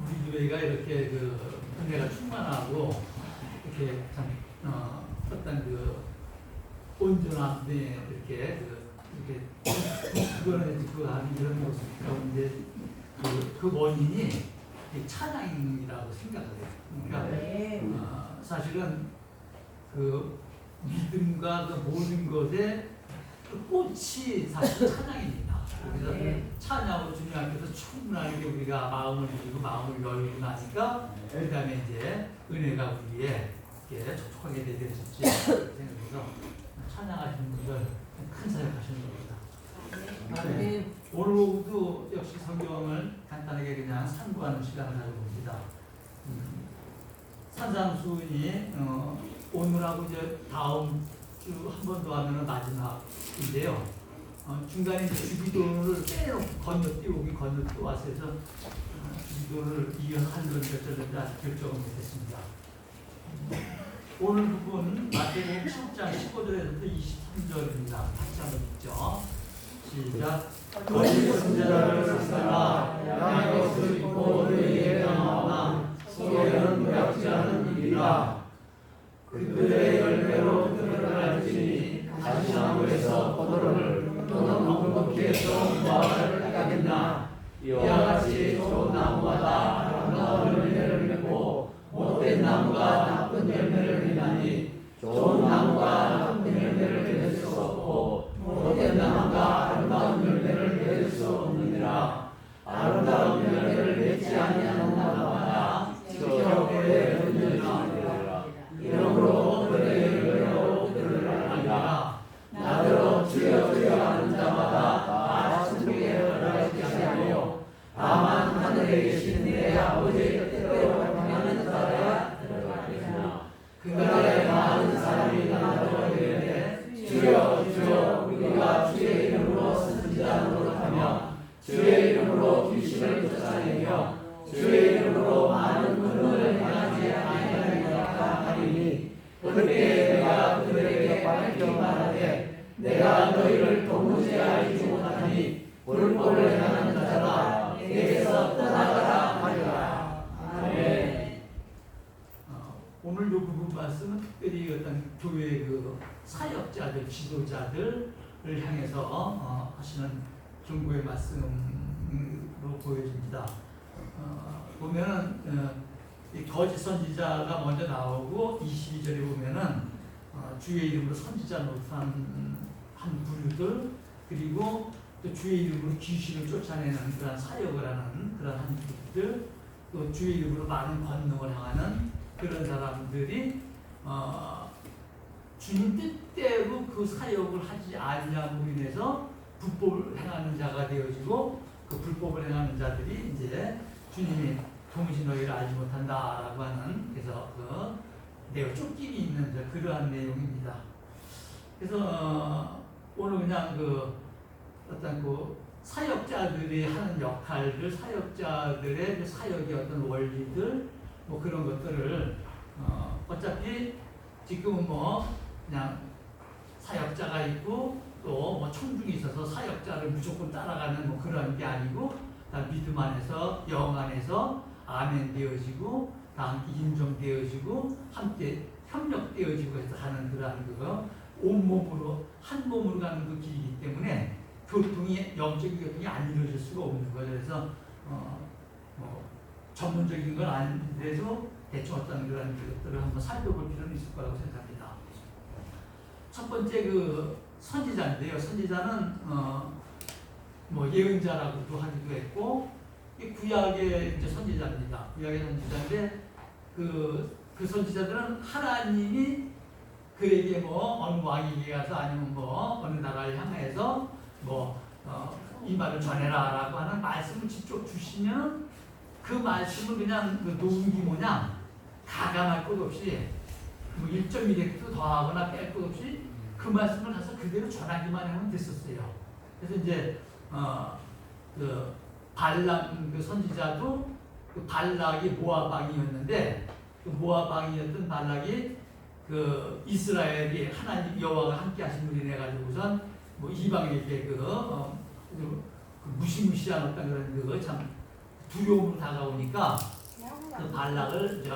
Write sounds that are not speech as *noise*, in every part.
우리 교회가 이렇게 그 은혜가 충만하고 이렇게 참 어, 어떤 그 온전함에 이렇게 그 이렇게 그거는 그 하는 이런 모습 가운데 그, 그 원인이 이 찬양이라고 생각을 해요. 그러니까 네. 어, 사실은 그 믿음과 그 모든 것의 그 꽃이 사실 찬양입니다. 그래서 네. 찬양으로 주님께서 충분하게 우리가 마음을 열고 마음을 열고 나니까 그 다음에 이제 은혜가 우리에 이렇게 촉촉하게 되어질지 생각해서 찬양하시는 분들 큰 사역하시는 겁니다. 네. 오늘도 역시 성경을 간단하게 그냥 상고하는 시간을 가져 봅니다. 음, 산상수훈이 어, 오늘하고 이제 다음 주 한 번 더 하면 마지막인데요. 어, 중간에 주기도를 빼놓고 건너뛰고 건너뛰고 와서 해서 어, 주기도를 이어하는지 어쩌는지 아직 결정을 못했습니다. 음, 오늘 부분 마태복음 10장 15절에서부터 23절입니다. 같이 한번 읽죠. 시작. 거짓 선지자를 삼가라 양의 옷을 입고 너희에게 나오나 속에는 무약지 않은 일이라 그들의 열매로 그들을 알지니 가시나무에서 포도를 또는 엉겅퀴에서 무화과를 따겠나? 이와 같이 좋은 나무마다 중고의 말씀으로 보여집니다. 어, 보면은 어, 이 거짓 선지자가 먼저 나오고 22절에 보면은 어, 주의 이름으로 선지자 노릇한 한 부류들 그리고 또 주의 이름으로 귀신을 쫓아내는 그런 사역을 하는 그런 한 부류들 또 주의 이름으로 많은 권능을 행하는 그런 사람들이 어, 주님 뜻대로 그 사역을 하지 아니함으로 인해서 불법을 행하는 자가 되어지고 그 불법을 행하는 자들이 이제 주님이 동시 너희를 알지 못한다라고 하는 그래서 그 내가 쫓김이 있는 저 그러한 내용입니다. 그래서 어, 오늘 그냥 그 어떤 그 사역자들이 하는 역할들, 사역자들의 그 사역의 어떤 원리들 뭐 그런 것들을 어, 어차피 지금은 뭐 그냥 사역자가 있고 또뭐 청중이 있어서 사역자를 무조건 따라가는 뭐 그런 게 아니고 다 믿음 안에서 영 안에서 아멘 되어지고 다 함께 인정되어지고 함께 협력되어지고 해서 하는 그러한 그거 온몸으로 한 몸으로 가는 그 길이기 때문에 교통이 영적인 교통이 안 이루어질 수가 없는 거죠. 그래서 어, 뭐 전문적인 건 아닌데도 대충 어떤 그런 것들을 한번 살펴볼 필요는 있을 거라고 생각합니다. 첫 번째 그 선지자인데요. 선지자는 어, 뭐 예언자라고도 하기도 했고 이 구약의 이제 선지자입니다. 구약의 선지자인데 그, 그 선지자들은 하나님이 그에게 뭐 어느 왕에게 가서 아니면 뭐 어느 나라를 향해서 뭐 어, 이 말을 전해라라고 하는 말씀을 직접 주시면 그 말씀을 그냥 그 녹음기 모양 가감할 것 없이 뭐 1.1획도 더하거나 뺄 것 없이 그 말씀을 가서 그대로 전하기만 하면 됐었어요. 그래서 이제 어, 그 발람 그 선지자도 그 발락이 모압 왕이었는데 그 모압 왕이었던 발락이 그 이스라엘이 하나님 여호와가 함께 하신 분이 돼 가지고선 뭐 이방에게 그, 어, 그, 그 무시무시한 어떤 그런 그참 두려움으로 다가오니까 그 발락을 이제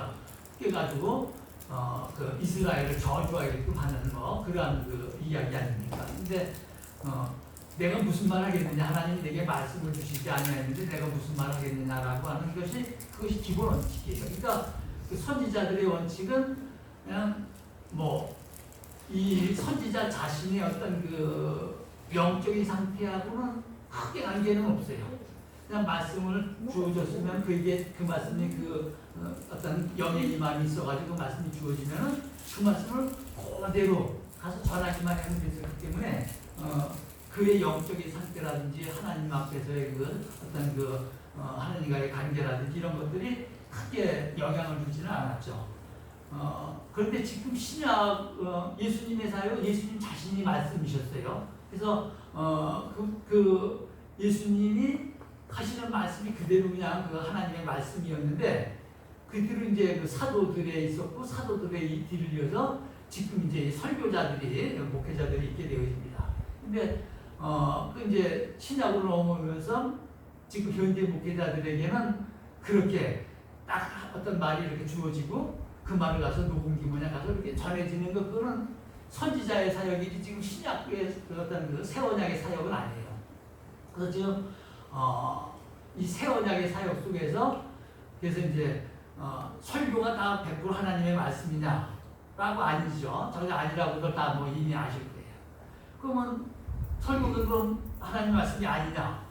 깨가지고 어, 그 이스라엘을 저주하게끔 하는 뭐 그러한 그 이야기 아닙니까? 근데 어, 내가 무슨 말 하겠느냐 하나님이 내게 말씀을 주시지 아니했는데 내가 무슨 말 하겠느냐라고 하는 것이 그것이 기본 원칙이에요. 그러니까 그 선지자들의 원칙은 그냥 뭐 이 선지자 자신의 어떤 그 영적인 상태하고는 크게 관계는 없어요. 그냥 말씀을 주어졌으면 그게 그 말씀이 그 어, 어떤 영의 이만이 있어가지고 그 말씀이 주어지면은 그 말씀을 그대로 가서 전하기만 하면 되기 때문에 어, 그의 영적인 상태라든지 하나님 앞에서의 그 어떤 그 어, 하나님과의 관계라든지 이런 것들이 크게 영향을 주지는 않았죠. 어, 그런데 지금 신약 어, 예수님의 사역 예수님 자신이 말씀이셨어요. 그래서 어, 그, 그 예수님이 하시는 말씀이 그대로 그냥 그 하나님의 말씀이었는데 그대로 이제 그 사도들에 있었고 사도들에 이 뒤를 이어서 지금 이제 설교자들이 목회자들이 있게 되어집니다. 근데 어, 그 이제 신약으로 넘어오면서 지금 현재 목회자들에게는 그렇게 딱 어떤 말이 이렇게 주어지고 그 말을 가서 녹음기 뭐냐 가서 이렇게 전해지는 것 그거는 선지자의 사역이지 지금 신약의 그 어떤 그 새언약의 사역은 아니에요. 그래서 지금 어, 이 새 언약의 사역 속에서 그래서 이제 어, 설교가 다 100% 하나님의 말씀이냐 라고 아니죠. 전혀 아니라고도 다뭐 이미 아실 거예요. 그러면 설교가 그럼 하나님 말씀이 아니냐?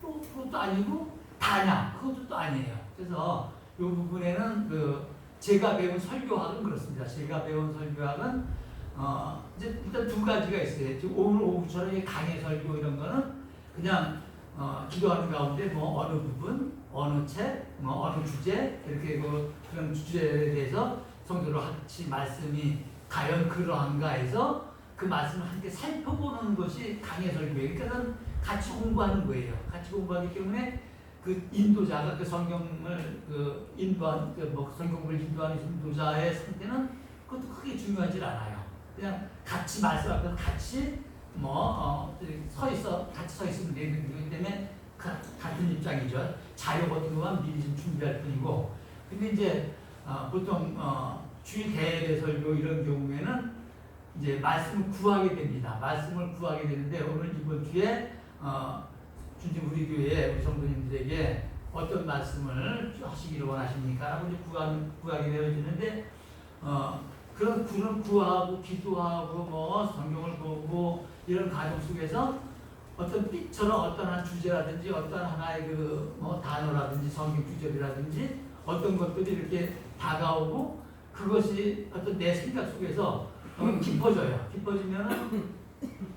또 그것도 아니고 다냐? 그것도 또 아니에요. 그래서 이 부분에는 그 제가 배운 설교학은 그렇습니다. 제가 배운 설교학은 어 이제 일단 두 가지가 있어요. 오늘 오후처럼 이 강의 설교 이런 거는 그냥 어 기도하는 가운데 뭐 어느 부분, 어느 책, 뭐 어느 주제 이렇게 그 그런 주제에 대해서 성도로 같이 말씀이 과연 그러한가 해서 그 말씀을 함께 살펴보는 것이 강의 설교예요. 그러니까 같이 공부하는 거예요. 같이 공부하기 때문에 그 인도자가 그 성경을 그 인도한 그뭐 성경을 인도하는 인도자의 상태는 그것도 크게 중요하지 않아요. 그냥 같이 말씀 앞에서 같이 뭐서 있어 같이 서 있으면 되는 거기 때문에 가- 같은 입장이죠. 자료 같은 거만 미리 좀 준비할 뿐이고. 근데 이제 어, 보통 어, 주일 대회 설교 이런 경우에는 이제 말씀을 구하게 됩니다. 말씀을 구하게 되는데 오늘 이번 주에 어, 준지 우리 교회 우리 성도님들에게 어떤 말씀을 하시기를 원하십니까? 라고 이제 구하는, 구하게 되어지는데 어, 그런 그런 구하고 기도하고 뭐 성경을 보고 이런 과정 속에서 어떤 삐처럼 어떤 한 주제라든지 어떤 하나의 그 뭐 단어라든지 성경 구절이라든지 어떤 것들이 이렇게 다가오고 그것이 어떤 내 생각 속에서 어, 깊어져요. 깊어지면은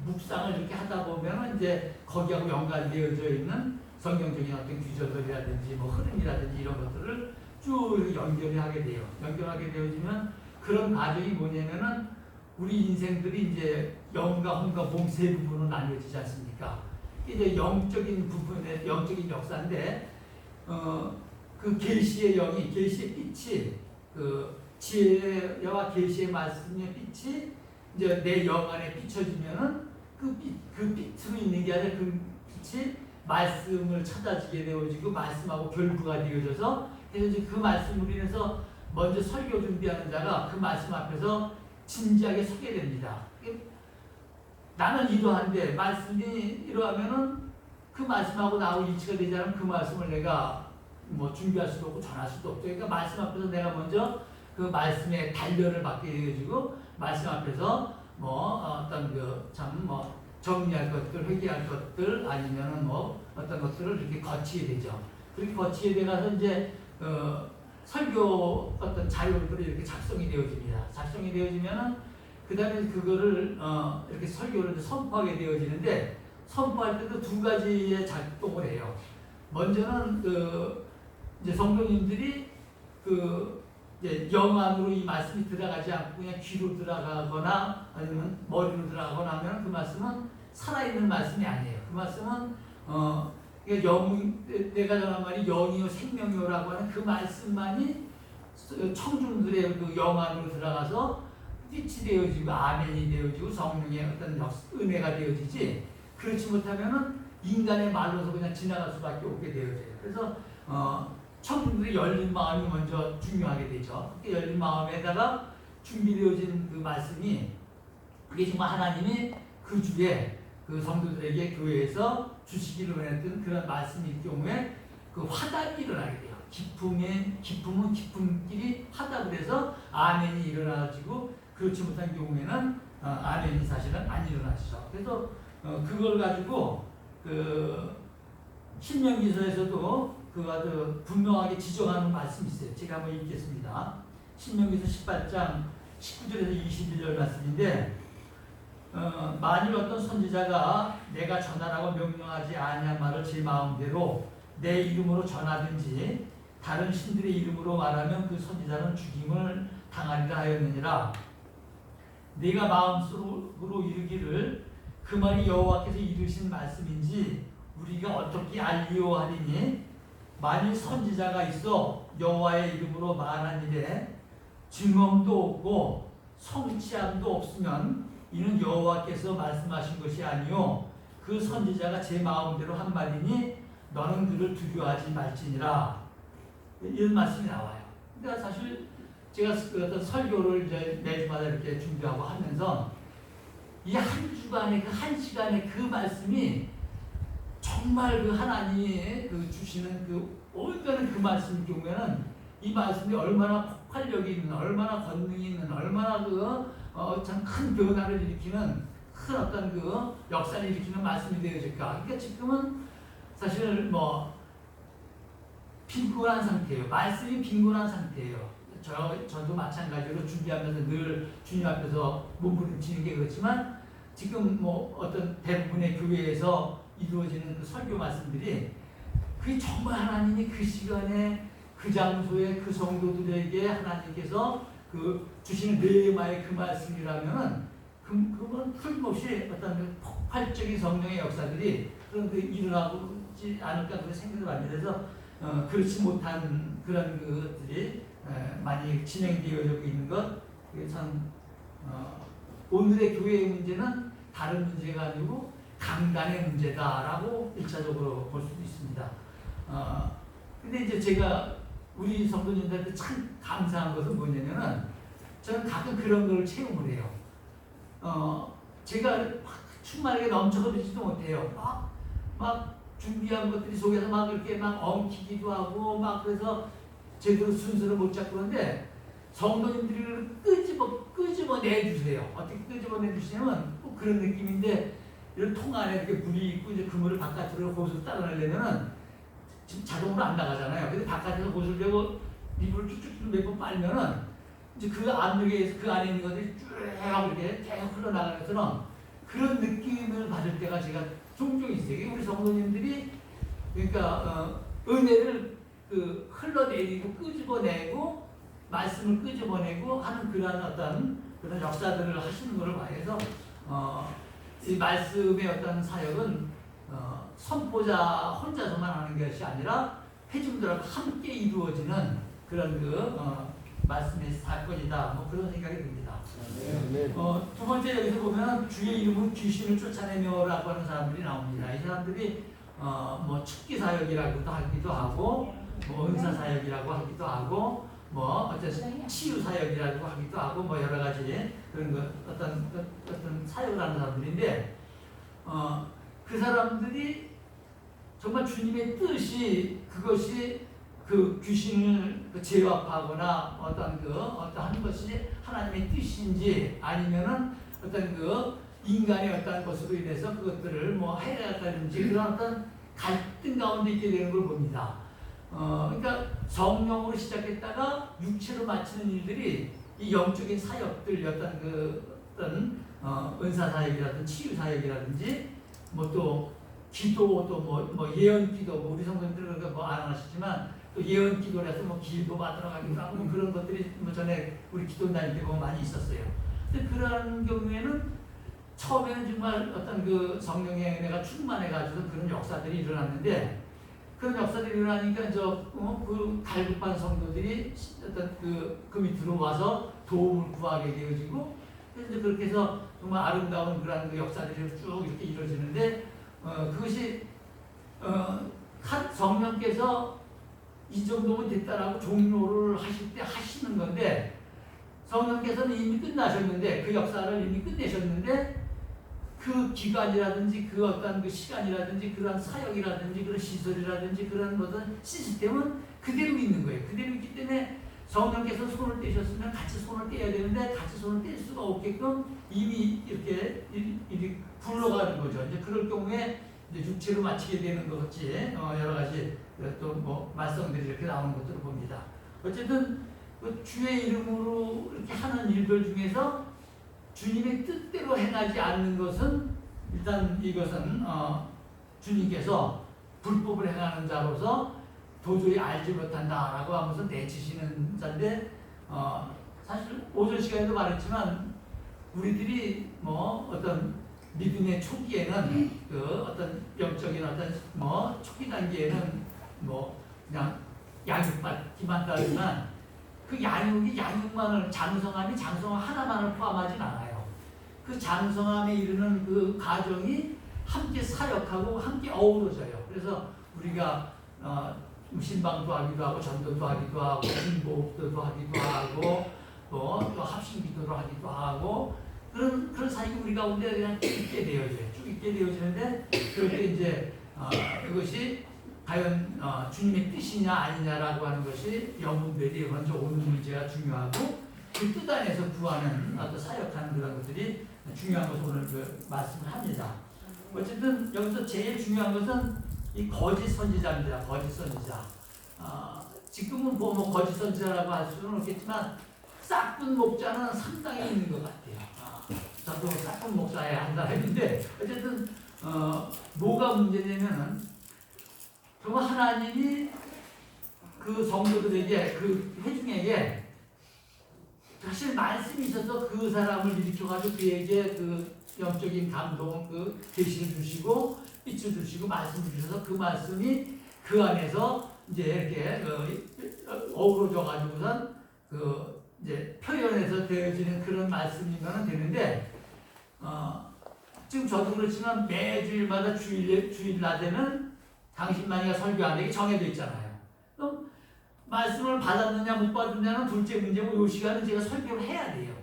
묵상을 이렇게 하다 보면은 이제 거기하고 연관되어져 있는 성경적인 어떤 규절들이라든지 뭐 흐름이라든지 이런 것들을 쭉 연결이 하게 돼요. 연결하게 되어지면 그런 과정이 뭐냐면은 우리 인생들이 이제 영과 혼과 몸 세 부분으로 나뉘어지지 않습니까? 이제 영적인 부분의 영적인 역사인데 어 그 계시의 영이 계시의 빛이 그 지혜와 계시의 말씀의 빛이 이제 내 영 안에 비춰지면은 그, 빛, 그 빛으로 있는 게 아니라 그 빛이 말씀을 찾아지게 되어지고 말씀하고 결부가 되어져서 그래서 이제 그 말씀으로 인해서 먼저 설교 준비하는 자가 그 말씀 앞에서 진지하게 서게 됩니다. 나는 이러한데 말씀이 이러하면은 그 말씀하고 나하고 일치가 되지 않으면 그 말씀을 내가 뭐 준비할 수도 없고 전할 수도 없죠. 그러니까 말씀 앞에서 내가 먼저 그 말씀의 단련을 받게 되어지고 말씀 앞에서 뭐 어떤 그 참 뭐 정리할 것들, 회개할 것들 아니면은 뭐 어떤 것들을 이렇게 거치게 되죠. 그렇게 거치게 되가서 이제 어, 설교 어떤 자료들이 이렇게 작성이 되어집니다. 작성이 되어지면은 그 다음에 그거를 어, 이렇게 설교를 선포하게 되어지는데 선포할 때도 두 가지의 작동을 해요. 먼저는 그 이제 성도님들이 그 이제 영 안으로 이 말씀이 들어가지 않고 그냥 귀로 들어가거나 아니면 머리로 들어가거나 하면 그 말씀은 살아있는 말씀이 아니에요. 그 말씀은 어 그러니까 영 내가 전한 말이 영이요 생명이요라고 하는 그 말씀만이 청중들의 그 영 안으로 들어가서 빛이 되어지고 아멘이 되어지고 성령의 어떤 역- 은혜가 되어지지 그렇지 못하면은 인간의 말로서 그냥 지나갈 수밖에 없게 되어져요. 그래서 어, 청중들의 열린 마음이 먼저 중요하게 되죠. 그 열린 마음에다가 준비되어진 그 말씀이 그게 정말 하나님이 그 주에 그 성도들에게 교회에서 주시기를 원했던 그런 말씀일 경우에 그 화답이 일어나게 돼요. 기쁨의 기쁨은 기쁨끼리 화답을 해서 아멘이 일어나지고 그렇지 못한 경우에는 어, 아멘이 사실은 안 일어나시죠. 그래서 어, 그걸 가지고 그 신명기서에서도 그 아주 분명하게 지적하는 말씀이 있어요. 제가 한번 읽겠습니다. 신명기서 18장 19절에서 21절 말씀인데 어, 만일 어떤 선지자가 내가 전하라고 명령하지 아니한 말을 제 마음대로 내 이름으로 전하든지 다른 신들의 이름으로 말하면 그 선지자는 죽임을 당하리라 하였느니라 네가 마음속으로 이르기를 그 말이 여호와께서 이르신 말씀인지 우리가 어떻게 알리오 하리니? 만일 선지자가 있어 여호와의 이름으로 말한 일에 증언도 없고 성취함도 없으면 이는 여호와께서 말씀하신 것이 아니요 그 선지자가 제 마음대로 한 말이니 너는 그를 두려워하지 말지니라. 이런 말씀이 나와요. 그러니까 사실 제가 그 어떤 설교를 이제 매주마다 이렇게 준비하고 하면서 이 한 주간의 그 한 시간의 그 말씀이 정말 그 하나님이 그 주시는 그 온전한 그 말씀일 경우에는 이 말씀이 얼마나 폭발력이 있는, 얼마나 권능이 있는, 얼마나 그참큰 변화를 일으키는 큰 어떤 그 역사를 일으키는 말씀이 되어질까. 그러니까 지금은 사실 뭐 빈곤한 상태예요. 말씀이 빈곤한 상태예요. 저 저도 마찬가지로 준비하면서 늘 주님 앞에서 몸부림치는 게 그렇지만 지금 뭐 어떤 대부분의 교회에서 이루어지는 그 설교 말씀들이 그 정말 하나님이 그 시간에 그 장소에 그 성도들에게 하나님께서 그 주시는 레마의 그 말씀이라면은 그 그건 틀림없이 어떤 그 폭발적인 성령의 역사들이 그런 그 일어나지 않을까 그런 생각을 많이 해서 어, 그렇지 못한 그런 것들이 에, 많이 진행되어지고 있는 것 그게 참 어, 오늘의 교회의 문제는 다른 문제가 아니고 강단의 문제다라고 일차적으로 볼 수도 있습니다. 어, 근데 이제 제가 우리 성도님들한테 참 감사한 것은 뭐냐면은 저는 가끔 그런 걸 체험을 해요. 어, 제가 막 충만하게 넘쳐흐르지도 못해요. 막, 막 준비한 것들이 속에서 막 이렇게 막 엉키기도 하고 막 그래서 제대로 순서를 못 잡고 그러는데 성도님들이 끄집어, 끄집어 내주세요. 어떻게 끄집어 내주시냐면 꼭 그런 느낌인데 이런 통 안에 이렇게 물이 있고 이제 그물을 바깥으로 호수로 따라내려면은 지금 자동으로 안 나가잖아요. 근데 바깥에서 호수를 대고 입을 쭉쭉 몇 번 빨면은 이제 그 압력에 그 안에 있는 것들이 쭉 이렇게 계속 흘러나가는 것처럼 그런 느낌을 받을 때가 제가 종종 있어요. 우리 성도님들이 그러니까 어, 은혜를 그 흘러내리고 끄집어내고 말씀을 끄집어내고 하는 그러한 어떤 그런 역사들을 하시는 것을 봐서 어, 이 말씀의 어떤 사역은 어, 선포자 혼자서만 하는 것이 아니라 회중들하고 함께 이루어지는 그런 그 어, 말씀의 사건이다. 뭐 그런 생각이 듭니다. 어, 두 번째 여기서 보면 주의 이름으로 귀신을 쫓아내며라고 하는 사람들이 나옵니다. 이 사람들이 어, 뭐 축기 사역이라고도 하기도 하고 뭐 은사 사역이라고 하기도 하고 뭐 어쨌든 치유 사역이라고 하기도 하고 뭐 여러 가지 그런 거 어떤 어떤 사역을 하는 사람들인데 어, 그 사람들이 정말 주님의 뜻이 그것이 그 귀신을 그 제압하거나 어떤 그 어떠한 것이 하나님의 뜻인지 아니면은 어떤 그 인간의 어떤 것으로 인해서 그것들을 뭐 해야 한다든지 그런 어떤 갈등 가운데 있게 되는 걸 봅니다. 어, 그러니까 성령으로 시작했다가 육체로 마치는 일들이 이 영적인 사역들 어떤 그 어떤 어, 은사 사역이라든지 치유 사역이라든지 뭐 또 기도 또뭐 뭐 예언 기도 뭐 우리 성도님들은 그거 뭐안 하시지만 또 예언 기도를 해서 뭐 길도 받으러 가기도 하고 뭐 그런 것들이 뭐 전에 우리 기도 다닐 때 보면 많이 있었어요. 근데 그런 경우에는 처음에는 정말 어떤 그 성령의 은혜가 충만해가지고 그런 역사들이 일어났는데 그런 역사들이 일어나니까 저그 갈급한 성도들이 어떤 그, 그 밑으로 와서 도움을 구하게 되어지고 이제 그렇게 해서 정말 아름다운 그런 그 역사들이 쭉 이렇게 이루어지는데 어, 그것이 어, 한 성령께서 이 정도면 됐다라고 종료를 하실 때 하시는 건데 성령께서는 이미 끝나셨는데 그 역사를 이미 끝내셨는데 그 기간이라든지 그 어떤 그 시간이라든지 그런 사역이라든지 그런 시설이라든지 그런 어떤 시스템은 그대로 있는 거예요. 그대로 있기 때문에 성령께서 손을 떼셨으면 같이 손을 떼야 되는데 같이 손을 뗄 수가 없게끔 이미 이렇게 굴러가는 거죠. 이제 그럴 경우에 이제 육체로 마치게 되는 것 같이 어, 여러 가지 또뭐 말씀들이 이렇게 나오는 것들을 봅니다. 어쨌든 그 주의 이름으로 이렇게 하는 일들 중에서 주님의 뜻대로 행하지 않는 것은 일단 이것은 어, 주님께서 불법을 행하는 자로서 도저히 알지 못한다라고 하면서 내치시는 자인데 어, 사실 오전 시간에도 말했지만 우리들이 뭐 어떤 믿음의 초기에는 그 어떤 영적인 어떤 뭐 초기 단계에는 뭐 그냥 양육받기만 따르지만 그 양육이 양육만을 장성함이 장성함 하나만을 포함하진 않아요. 그 장성함에 이르는 그 과정이 함께 사역하고 함께 어우러져요. 그래서 우리가 어, 신방도 하기도 하고 전도도 하기도 하고 진보도 하기도 하고 또, 또 합심기도를 하기도 하고 그런 그런 사이가 우리 가운데 그냥 쭉 있게 되어져요. 쭉 있게 되어지는데 그럴 때 이제 어, 그것이 과연 어, 주님의 뜻이냐 아니냐라고 하는 것이 영혼들이 먼저 오는 문제가 중요하고 그 뜻 안에서 구하는 어떤 사역하는 그런 것들이 중요한 것을 오늘 그 말씀을 합니다. 어쨌든 여기서 제일 중요한 것은 이 거짓 선지자입니다. 거짓 선지자. 아, 지금은 뭐, 뭐 거짓 선지자라고 할 수는 없겠지만 싹군 목자는 상당히 있는 것 같아요. 아, 저도 싹군 목사야 한다 했는데 어쨌든 어, 뭐가 문제냐면은 정말 하나님이 그 성도들에게 그 회중에게 사실 말씀이 있어서 그 사람을 일으켜가지고 그에게 그 영적인 감동, 그 계시를 주시고 빛을 주시고 말씀을 주셔서 그 말씀이 그 안에서 이제 이렇게 그 어우러져 가지고선 그 이제 표현해서 되어지는 그런 말씀이면 되는데 어 지금 저도 그렇지만 매주일마다 주일 주일 낮에는 당신만이가 설교하는 게 정해져 있잖아요. 그럼 말씀을 받았느냐 못 받았느냐는 둘째 문제고 이 시간은 제가 설교를 해야 돼요.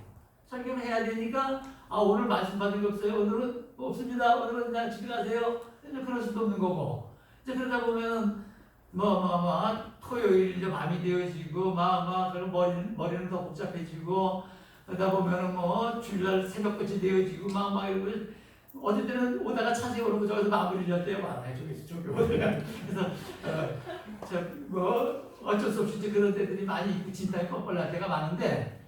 설교를 해야 되니까 아 오늘 말씀 받은 게 없어요. 오늘은 없습니다. 오늘은 그냥 집에 가세요. 이제 그럴 수도 없는 거고 이제 그러다 보면 뭐뭐 뭐 토요일 이제 밤이 되어지고 막막 그럼 머리 머리는 더 복잡해지고 그러다 보면은 뭐 주일날 새벽같이 되어지고 막막 이러고 어디 때는 오다가 차 세우는 저기서 마무리를 했대요. 많아요. 저기서 저기 오다가 그래서 어, 저 뭐 어쩔 수 없이 그런 데들이 많이 진탕이 뻔뻔할 때가 많은데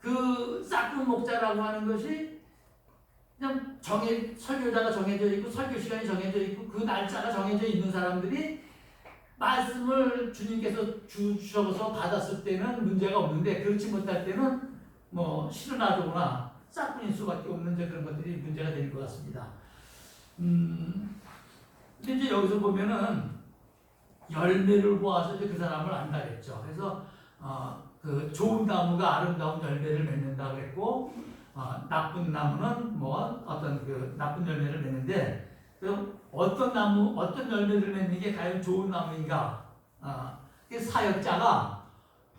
그 싹군 목자라고 하는 것이 그냥 정해 설교자가 정해져 있고 설교 시간이 정해져 있고 그 날짜가 정해져 있는 사람들이 말씀을 주님께서 주셔서 받았을 때는 문제가 없는데 그렇지 못할 때는 뭐 실현하거나 싹군일 수밖에 없는 그런 것들이 문제가 되는 것 같습니다. 음, 근데 이제 여기서 보면은 열매를 보아서 그 사람을 안다 그랬죠. 그래서 어, 그 좋은 나무가 아름다운 열매를 맺는다 그랬고 어, 나쁜 나무는 뭐 어떤 그 나쁜 열매를 맺는데 그럼 어떤 나무 어떤 열매를 맺는 게 과연 좋은 나무인가? 어, 그 사역자가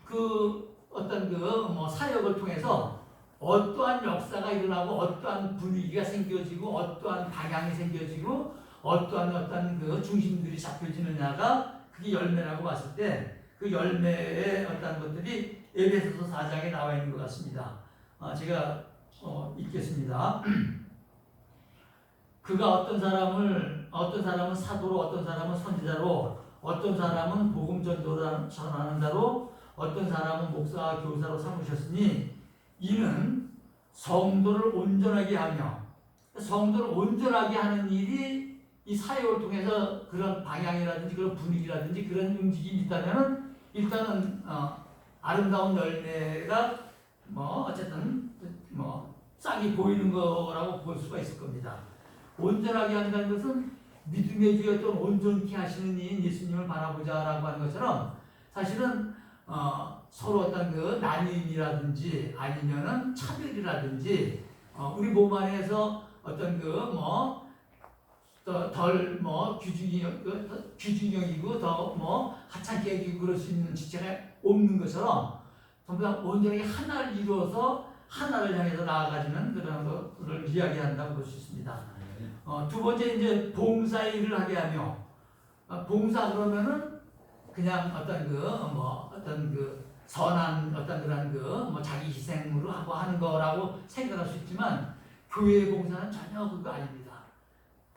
그 어떤 그 뭐 사역을 통해서 어떠한 역사가 일어나고 어떠한 분위기가 생겨지고 어떠한 방향이 생겨지고 어떠한 어떤 그 중심들이 잡혀지느냐가 그게 열매라고 봤을 때 그 열매의 어떤 것들이 에베소서 4장에 나와 있는 것 같습니다. 어, 제가 어, 읽겠습니다. *clears throat* 그가 어떤 사람을 어떤 사람은 사도로 어떤 사람은 선지자로 어떤 사람은 복음 전도를 전하는 자로 어떤 사람은 목사와 교사로 삼으셨으니 이는 성도를 온전하게 하며 성도를 온전하게 하는 일이 이 사역을 통해서 그런 방향이라든지 그런 분위기라든지 그런 움직임이 있다면은 일단은 어, 아름다운 열매가 뭐 어쨌든 뭐 싹이 보이는 거라고 볼 수가 있을 겁니다. 온전하게 한다는 것은 믿음의 주였던 온전케 하시는 이인 예수님을 바라보자라고 하는 것처럼 사실은 어, 서로 어떤 그 나뉘음이라든지 아니면은 차별이라든지 어, 우리 몸 안에서 어떤 그뭐 더덜뭐 규준형 그, 규준형이고 더뭐 하찮게 여기고 그럴 수 있는 지체가 없는 것처럼 전부 다 온전하게 하나를 이루어서 하나를 향해서 나아가지는 그런 것을 이야기한다고 볼 수 있습니다. 어, 두 번째 이제 봉사 일을 하게 하며 어, 봉사 그러면은 그냥 어떤 그 뭐 어떤 그 선한 어떤 그런 그 뭐 자기 희생으로 하고 하는 거라고 생각할 수 있지만 교회 봉사는 전혀 그거 아닙니다.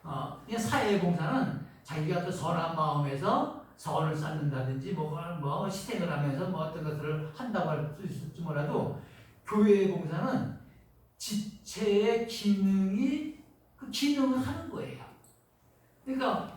어, 사회 봉사는 자기가 또 선한 마음에서 선을 쌓는다든지 뭐, 뭐 희생을 하면서 뭐 어떤 것들을 한다고 할 수 있을지 몰라도 교회 봉사는 지체의 기능이 그 기능을 하는 거예요. 그러니까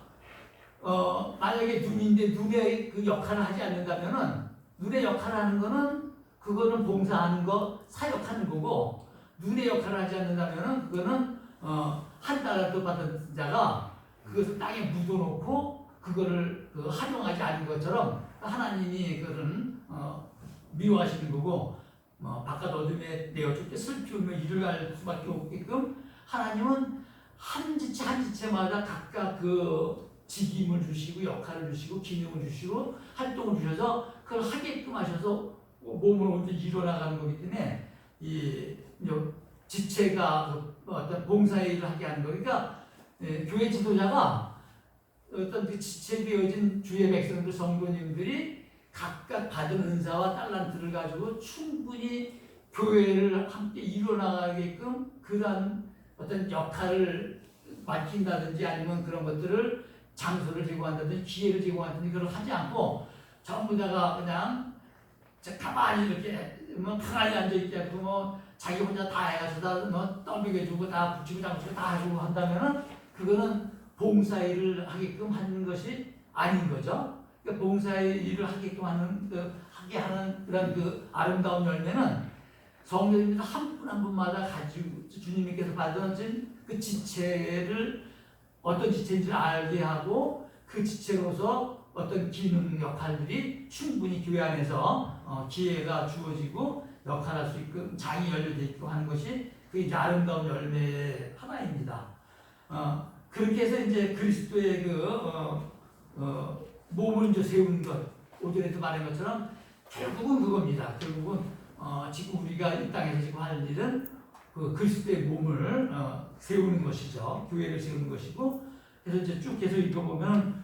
어, 만약에 눈인데 눈의 그 역할을 하지 않는다면은 눈의 역할을 하는 거는 그거는 봉사하는 거 사역하는 거고 눈의 역할을 하지 않는다면은 그거는 어, 한 달라도 받은 자가 그것을 땅에 묻어놓고 그거를 그 활용하지 않은 것처럼 하나님이 그런 어, 미워하시는 거고 뭐 바깥 어둠에 내어 죽게 슬피 우며 일을 갈 수밖에 없게끔 하나님은 한 지체 한 지체마다 각각 그 직임을 주시고 역할을 주시고 기능을 주시고 활동을 주셔서 그걸 하게끔 하셔서 몸을 온전히 일어나가는 거기 때문에 이요 지체가 그 어떤 봉사의 일을 하게 하는 거 그러니까 예, 교회 지도자가 어떤 그 지체되어진 주의 백성들 성도님들이 각각 받은 은사와 달란트를 가지고 충분히 교회를 함께 이뤄나가게끔 그러한 어떤 역할을 맡긴다든지 아니면 그런 것들을 장소를 제공한다든지 기회를 제공한다든지 그걸 하지 않고 전부 다가 그냥 저 가만히 이렇게 뭐 편안히 앉아있게 뭐 자기 혼자 다 해가지고 다뭐 떠먹여주고 다 붙이고 장수고 다 해주고 한다면은 그거는 봉사일을 하게끔 하는 것이 아닌 거죠. 그러니까 봉사의 일을 하게끔 하는 그 하게 하는 그런 그 아름다운 열매는 성도님들 한분 한 분마다 가지고 주님께서 받으신 그 지체를 어떤 지체인지를 알게 하고 그 지체로서 어떤 기능 역할들이 충분히 교회 안에서 어, 기회가 주어지고 역할할 수 있고 장이 열려져 있고 하는 것이 그 이제 아름다운 열매의 하나입니다. 어, 그렇게 해서 이제 그리스도의 그 어, 어, 몸을 이제 세우는 것 오전에도 말한 것처럼 결국은 그겁니다. 결국은 어, 지금 우리가 이 땅에서 지금 하는 일은 그 그리스도의 몸을 어, 세우는 것이죠. 교회를 세우는 것이고 그래서 이제 쭉 계속 읽어보면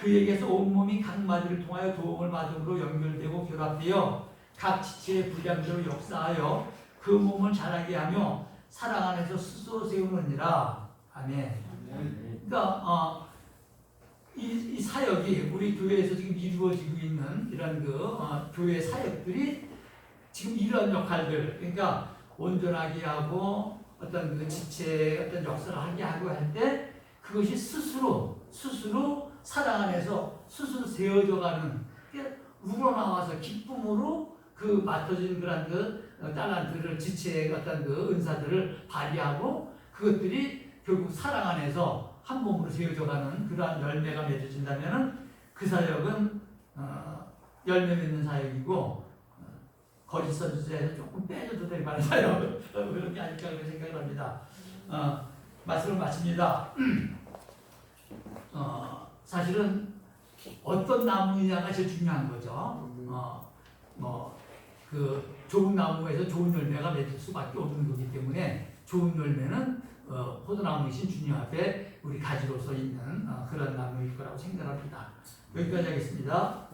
그에게서 온몸이 각 마디를 통하여 도움을 받음으로 연결되고 결합되어 각 지체의 분량대로 역사하여 그 몸을 자라게 하며 사랑 안에서 스스로 세우느니라 아멘. 그러니까 어, 이, 이 사역이 우리 교회에서 지금 이루어지고 있는 이런 그 어, 교회 사역들이 지금 이런 역할들 그러니까 온전하게 하고 어떤 그 지체 어떤 역사를 하게 하고 할 때 그것이 스스로 스스로 사랑 안에서 스스로 세워져가는 우러나와서 기쁨으로 그 맡아진 그런 그 어, 달란트를 지체의 어떤 그 은사들을 발휘하고 그것들이 결국 사랑 안에서 한 몸으로 세워져가는 그러한 열매가 맺어진다면은 그 사역은 어, 열매 맺는 사역이고 어, 거짓 선지자에서 조금 빼줘도 될 만한 사역 어, 그런 게 아닐까 그런 생각을 합니다. 어, 말씀을 마칩니다. *clears throat* 어, 사실은 어떤 나무냐가 제일 중요한 거죠. 어, 뭐그 좋은 나무에서 좋은 열매가 맺을 수밖에 없는 거기 때문에 좋은 열매는 어, 포도나무 이신 주님 앞에 우리 가지로서 있는 어, 그런 나무일 거라고 생각합니다. 여기까지 하겠습니다.